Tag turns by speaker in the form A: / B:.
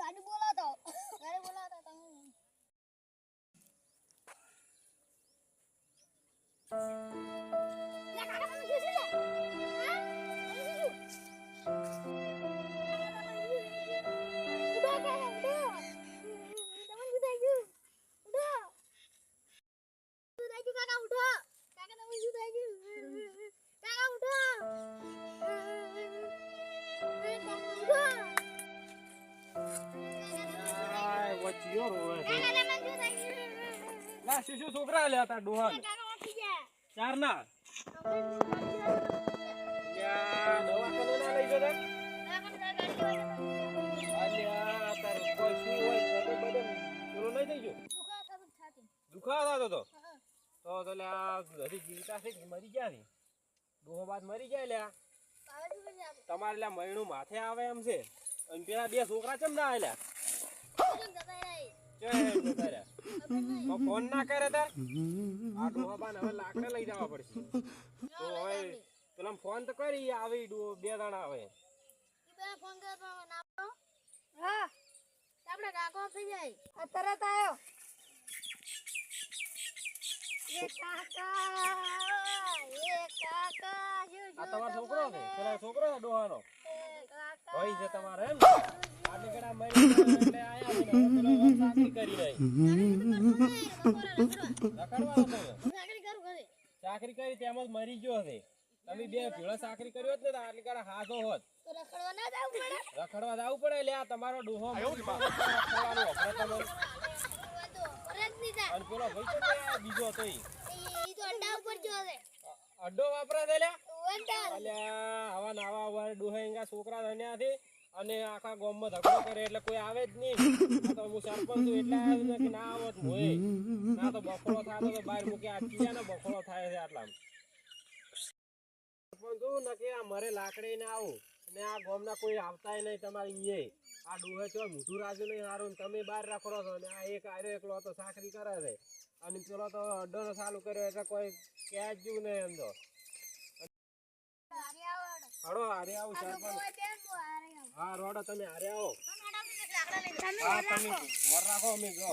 A: ગાડી બોલાવતા આવો. ગાડી તમે. કાકા ઉઠો. કાકા તમે શું થઈ ગયું કાકા ઉઠો ઉઠો
B: છોકરા લે હતા ના? દુખાવો થતો તો? તો તો લ્યા, જીવતા મરી ગયા છે? ડોહો મરી લ્યા. તમારે લ્યા મહિનું માથે આવે એમ છે. અને પેલા બે છોકરા કેમ ના? તો ફોન ના કરે તાર? આ હવે લાકડે લઈ જવા પડશે. તો હવે પેલા ફોન તો કરી આવી ડો બે દાણા આવે
A: ફોન હા આપણે કાકો થઈ જાય. તરત શું
B: આ તમારો છોકરો છે. પેલા છોકરો છે ડોહાનો. ભાઈ છે તમારે એમ. ને? આટલે કડા એટલે આયા છે ને હવે પેલો ચાકરી કરી રહી. ચાકરી કરી તેમ જ મરી ગયો છે. તમે બે ભેળો ચાકરી કર્યો હોત ને આટલી કડા હાથો હોત.
A: તો રખડવા જવું પડે.
B: એટલે જવું તમારો ડોહો. રખડવાનું તમે
A: રખડવા તો કરે જ નહીં તા.
B: અને પેલો ભાઈ છે ને બીજો હતો ઈ.
A: તો અંડા ઉપર જો છે
B: અડ્ડો વાપરે છે લ્યા. અલ્યા આવા નાવા આવા ડોહા છોકરા ધન્યા અને આખા ગામમાં ધગડો કરે એટલે કોઈ આવે જ નહીં. તો હું સરપંચ છું એટલે આવ્યો કે ના મોય ના તો બફળો થાય તો બહાર મૂકી ચીયાનો બફળો થાય છે આટલા સરપંચ છું ને આ મરે લાકડી ને આવું. ને આ ગામના કોઈ આવતાય નહીં તમારે અહીંયા આ ડોહે છો મોઢું રાજુ નહીં સારું તમે બહાર રાખો છો. ને આ એક આર્યો એકલો તો સાકરી કરે છે. અને પેલો તો અડ્ડો ચાલુ કર્યો એટલે કોઈ કહેજ જ નહીં એમ તો
A: હડો.
B: હારે આવું સરપંચ.
A: હારે.
B: હા રોડો તમે હારે આવો. હા તમે રાખો અમે જો.